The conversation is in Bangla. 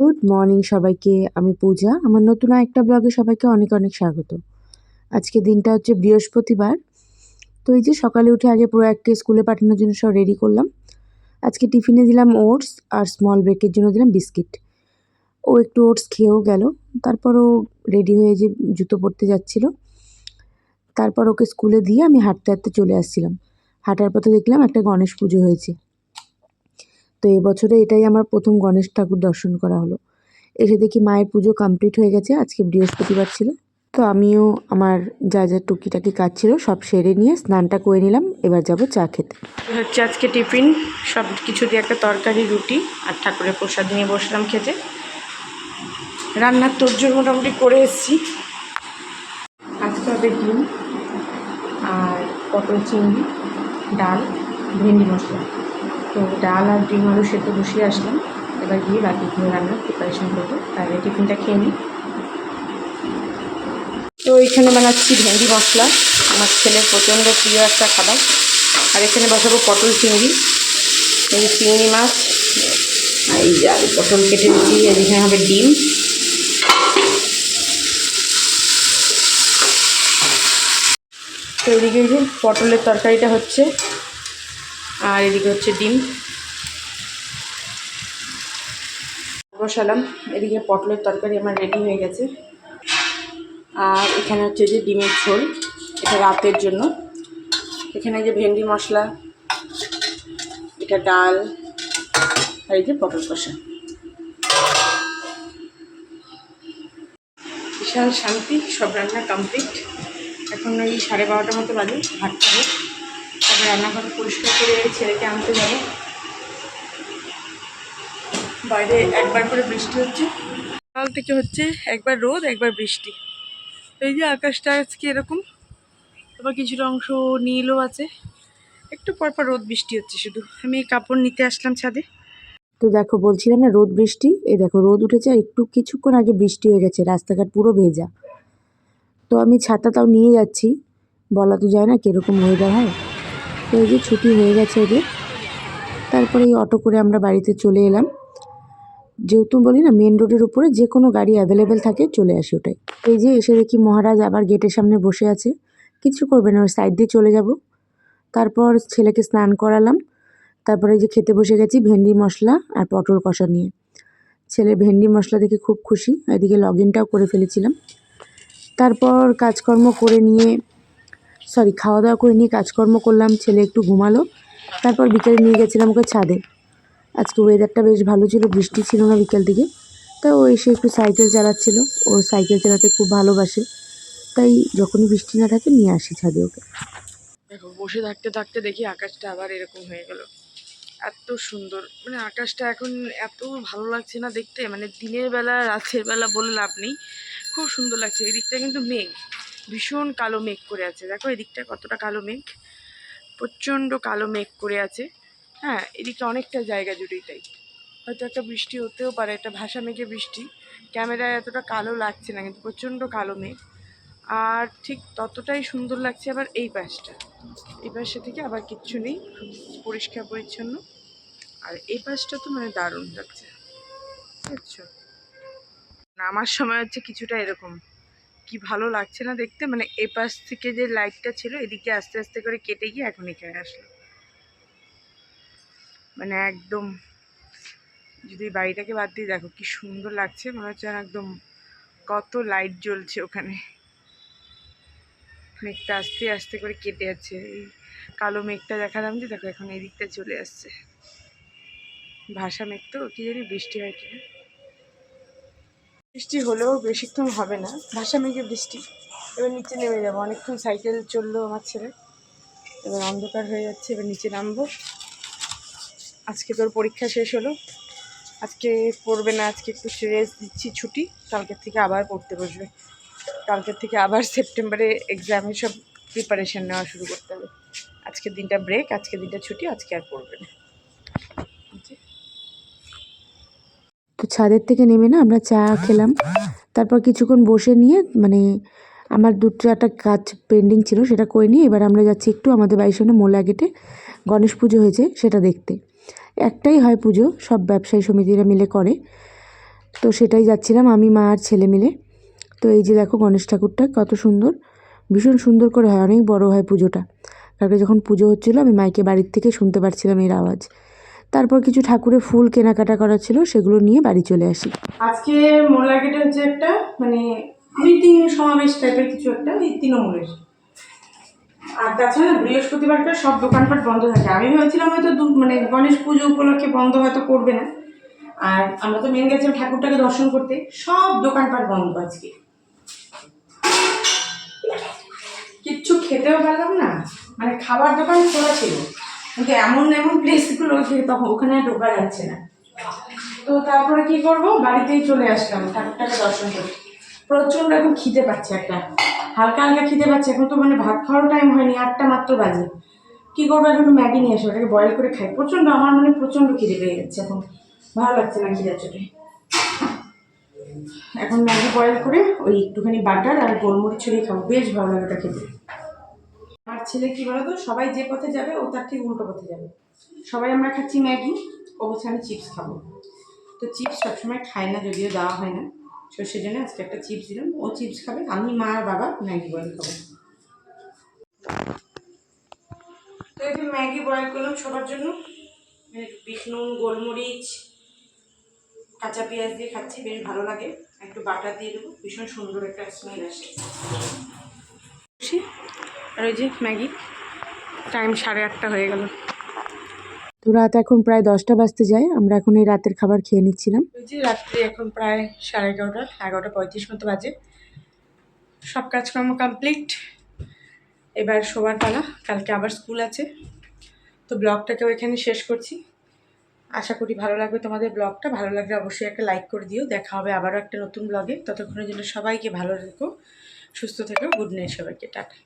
গুড মর্নিং সবাইকে, আমি পূজা। আমার নতুন একটা ব্লগে সবাইকে অনেক অনেক স্বাগত। আজকে দিনটা হচ্ছে বৃহস্পতিবার। তো এই যে সকালে উঠে আগে পুরো এককে স্কুলে পাঠানোর জন্য সব রেডি করলাম। আজকে টিফিনে দিলাম ওটস আর স্মল ব্রেকের জন্য দিলাম বিস্কিট ও একটু ওটস খেয়েও গেল। তারপর ও রেডি হয়ে যে জুতো পরতে যাচ্ছিল। তারপর ওকে স্কুলে দিয়ে আমি হাঁটতে হাঁটতে চলে আসছিলাম। হাঁটার পথে দেখলাম একটা গণেশ পুজো হয়েছে। তো এবছরে এটাই আমার প্রথম গণেশ ঠাকুর দর্শন করা হলো। এসে দেখি মায়ের পুজো কমপ্লিট হয়ে গেছে, আজকে বৃহস্পতিবার ছিল। তো আমিও আমার যা যা টুকিটাকি কাজ ছিল সব সেরে নিয়ে স্নানটা করে নিলাম, এবার যাব চা খেতে। হচ্ছে আজকে টিফিন, সব কিছু দিয়ে একটা তরকারি, রুটি আর ঠাকুরের প্রসাদ নিয়ে বসলাম খেতে। রান্নার তোরজোর মোটামুটি করে এসেছি। আজকে হবে ডিম আর পটল চিংড়ি, ডাল, ভেন্ডি মশলা। তো ডাল আর ডিম আলু সেদ্ধ বসিয়ে আসলাম। এবার গিয়ে বাকিগুলো রান্নার প্রিপারেশন করব। আগে টিফিনটা খেয়ে নিই। তো এইখানে বানাচ্ছি ভেন্ডি মশলা। আমার ছেলের প্রচণ্ড প্রিয় একটা খাবার। আর এখানে বসাবো পটল চিংড়ি। এই চিংড়ি মাছ। এই যে পটল কেটে দিচ্ছি আর এখানে হবে ডিম। তো এদিকে পটলের তরকারিটা হচ্ছে। আর এদিকে হচ্ছে ডিম। বসালাম। এদিকে পটলের তরকারি আমার রেডি হয়ে গেছে। আর এখানে হচ্ছে যে ডিমের ঝোল, এটা রাতের জন্য। এখানে যে ভেন্ডি মশলা, এটা ডাল, আর এই যে পটল কষা। বিশাল শান্তি, সব রান্না কমপ্লিট এখন ওই সাড়ে বারোটার মতো বাজে ভাত খাব তারপর রান্নাঘর পরিষ্কার করে ছেলেকে আনতে যাব? বাইরে একবার করে বৃষ্টি হচ্ছে। কাল থেকে হচ্ছে একবার রোদ, একবার বৃষ্টি। এই যে আকাশটা আজকে এরকম, আবার কিছুটা অংশ নীলও আছে। একটু পর পর রোদ বৃষ্টি হচ্ছে শুধু। আমি কাপড় নিতে আসলাম ছাদে। তো দেখো, বলছিলাম না, রোদ বৃষ্টি। এই দেখো, রোদ উঠেছে আর একটু কিছুক্ষণ আগে বৃষ্টি হয়ে গেছে, রাস্তাঘাট পুরো ভেজা। তো আমি ছাতা তাও নিয়ে যাচ্ছি। বলা তো যায় না কীরকম ওয়েদার হয়। তো এই যে ছুটি হয়ে গেছে ওদের। তারপরে এই অটো করে আমরা বাড়িতে চলে এলাম। যেহেতু বলি না মেন রোডের উপরে যে কোনো গাড়ি অ্যাভেলেবেল থাকে চলে আসি ওটাই। এই যে এসে দেখি মহারাজ আবার গেটের সামনে বসে আছে। কিছু করবে না ওই সাইড দিয়ে চলে যাব। তারপর ছেলেকে স্নান করালাম। তারপরে যে খেতে বসে গেছি ভেন্ডি মশলা আর পটল কষা নিয়ে। ছেলে ভেন্ডি মশলা দেখে খুব খুশি। এদিকে লগ ইনটাও করে ফেলেছিলাম। তারপর কাজকর্ম করে নিয়ে সরি খাওয়া দাওয়া করে নিয়ে কাজকর্ম করলাম, ছেলে একটু ঘুমালো, তারপর বিকেলে নিয়ে গেছিলাম ওকে ছাদে। আজকে ওয়েদারটা বেশ ভালো ছিল, বৃষ্টি ছিল না বিকেল দিকে, তা ও এসে একটু সাইকেল চালাচ্ছিল, ও সাইকেল চালাতে খুব ভালোবাসে, তাই যখনই বৃষ্টি না থাকে নিয়ে আসি ছাদে ওকে। দেখো, বসে থাকতে থাকতে দেখি আকাশটা আবার এরকম হয়ে গেল। এত সুন্দর মানে আকাশটা এখন এত ভালো লাগছে না দেখতে মানে দিনের বেলা, রাতের বেলা বলে লাভ নেই, খুব সুন্দর লাগছে, এদিকটা কিন্তু মেঘ। ভীষণ কালো মেঘ করে আছে। দেখো এদিকটা কতটা কালো মেঘ। প্রচণ্ড কালো মেঘ করে আছে। হ্যাঁ এদিকে অনেকটা জায়গা জুড়েই তাই। হয়তো একটা বৃষ্টি হতেও পারে, একটা ভাষা মেঘে বৃষ্টি। ক্যামেরায় এতটা কালো লাগছে না, কিন্তু প্রচণ্ড কালো মেঘ। আর ঠিক ততটাই সুন্দর লাগছে আবার এই পাশটা। এই পাশটা থেকে আবার কিচ্ছু নেই, পরিষ্কার পরিচ্ছন্ন। আর এই পাশটা তো মানে দারুণ লাগছে। বুঝছ? আমার সময় হচ্ছে কিছুটা এরকম। কি ভালো লাগছে না দেখতে? মানে এ পাশ থেকে যে লাইটটা ছিল, এদিকে আস্তে আস্তে করে কেটে গিয়ে এখন এখানে আসলো মানে একদম, যদি বাড়িটাকে বাদ দিয়ে দেখো, কি সুন্দর লাগছে। মনে হচ্ছে একদম কত লাইট জ্বলছে ওখানে। মেঘটা আস্তে আস্তে করে কেটে যাচ্ছে। এই কালো মেঘটা দেখালাম যে, দেখো এখন এদিকটা চলে আসছে। ভাষা মেঘ তো, কি জানি বৃষ্টি হয় কিনা। বৃষ্টি হলেও বেশিক্ষণ হবে না। ভাষা মেঘে বৃষ্টি। এবার নিচে নেমে যাব। অনেকক্ষণ সাইকেল চলল আমার ছেলে। এবার অন্ধকার হয়ে যাচ্ছে, এবার নিচে নামবো। আজকে তোর পরীক্ষা শেষ হলো। আজকে পড়বে না, আজকে একটু রেস্ট দিচ্ছি ছুটি। কালকের থেকে আবার পড়তে বসবে। কালকের থেকে আবার সেপ্টেম্বরে এক্সামের সব প্রিপারেশান নেওয়া শুরু করতে হবে। আজকের দিনটা ব্রেক আজকের দিনটা ছুটি, আজকে আর পড়বে না তো ছাদের থেকে নেমে না আমরা চা খেলাম। তারপর কিছুক্ষণ বসে নিয়ে মানে আমার দু চারটা কাজ পেন্ডিং ছিল সেটা করে নিয়ে এবার আমরা যাচ্ছি একটু আমাদের বাড়ির সামনে মোলা গেটে। গণেশ পুজো হয়েছে সেটা দেখতে। একটাই হয় পুজো, সব ব্যবসায়ী সমিতিরা মিলে করে। তো সেটাই যাচ্ছিলাম আমি, মা আর ছেলে মিলে। তো এই যে দেখো গণেশ ঠাকুরটা কত সুন্দর, ভীষণ সুন্দর করে হয়, অনেক বড় হয় পুজোটা। তারপরে যখন পুজো হচ্ছিল আমি মাইকে বাড়ির থেকে শুনতে পারছিলাম এর আওয়াজ। তারপর কিছু ঠাকুরের ফুল কেনাকাটা করা ছিল, সেগুলো নিয়ে বাড়ি চলে আসি। আজকে মোল্লা গেটে হচ্ছে একটা মানে মিটিং সমাবেশ টাইপের কিছু একটা, এই তৃণমূলের। আর তাছাড়া বৃহস্পতিবারটা সব দোকানপাট বন্ধ থাকে। আমি ভেবেছিলাম হয়তো মানে গণেশ পুজো উপলক্ষে বন্ধ হয়তো করবে না। আর আমরা তো মেন গেছিলাম ঠাকুরটাকে দর্শন করতে। সব দোকানপাট বন্ধ আজকে। কিচ্ছু খেতেও পারলাম না। মানে খাবার দোকান খোলা ছিল। কিন্তু এমন এমন প্লেসগুলো তখন ওখানে ঢোকা যাচ্ছে না। তো তারপরে কি করব? বাড়িতেই চলে আসলাম, ঠাকুরটাকে দর্শন করতে। প্রচণ্ড এখন খিদে পাচ্ছে একটা। হালকা হালকা খিদে পাচ্ছে, এখন তো মানে ভাত খাওয়ার টাইম হয়নি, আটটা মাত্র বাজে। কি করব এখন? ম্যাগি নিয়ে আসব ওটাকে বয়েল করে খাই। প্রচণ্ড, আমার মানে প্রচণ্ড খিদে পেয়ে যাচ্ছে এখন। ভালো লাগছে না খিদার চোটে এখন ম্যাগি বয়েল করে ওই একটুখানি বাটার আর গোলমরিচ ছড়িয়ে খাব। বেশ ভালো লাগে ওটা খেতে। ছেলে কি বলতো? সবাই যে পথে যাবে, ও তার ঠিক উল্টো পথে যাবে। সবাই আমরা খাচ্ছি ম্যাগি। ও বলছে, আমি চিপস খাব। তো চিপস সবসময় খায় না, যদিও দেওয়া হয় না। তো সেজন্য আজকে একটা চিপস দিলাম। ও চিপস খাবে, আমি মা আর বাবা ম্যাগি বয়েল খাব। তো এই যে ম্যাগি বয়েল করলাম সবার জন্য। নুন, গোলমরিচ, কাঁচা পেঁয়াজ দিয়ে খাচ্ছি, বেশ ভালো লাগে। একটু বাটার দিয়ে দেবো। ভীষণ সুন্দর একটা স্মেল আসে? আর ওই যে ম্যাগি। টাইম সাড়ে আটটা হয়ে গেল। তো রাত এখন প্রায় দশটা বাজতে যায়। আমরা এখন এই রাতের খাবার খেয়ে নিচ্ছিলাম। ওই যে রাত্রি এখন প্রায় সাড়ে এগারোটা এগারোটা পঁয়ত্রিশ মতো বাজে। সব কাজকর্ম কমপ্লিট এবার শোবার পালা। কালকে আবার স্কুল আছে। তো ব্লগটাকেও এখানে শেষ করছি। আশা করি ভালো লাগবে তোমাদের ব্লগটা। ভালো লাগলে অবশ্যই একটা লাইক করে দিও। দেখা হবে আবারও একটা নতুন ব্লগে ততক্ষণের জন্য সবাইকে ভালো রেখো সুস্থ থেকো। গুড নাইট সবাইকে। টাটা।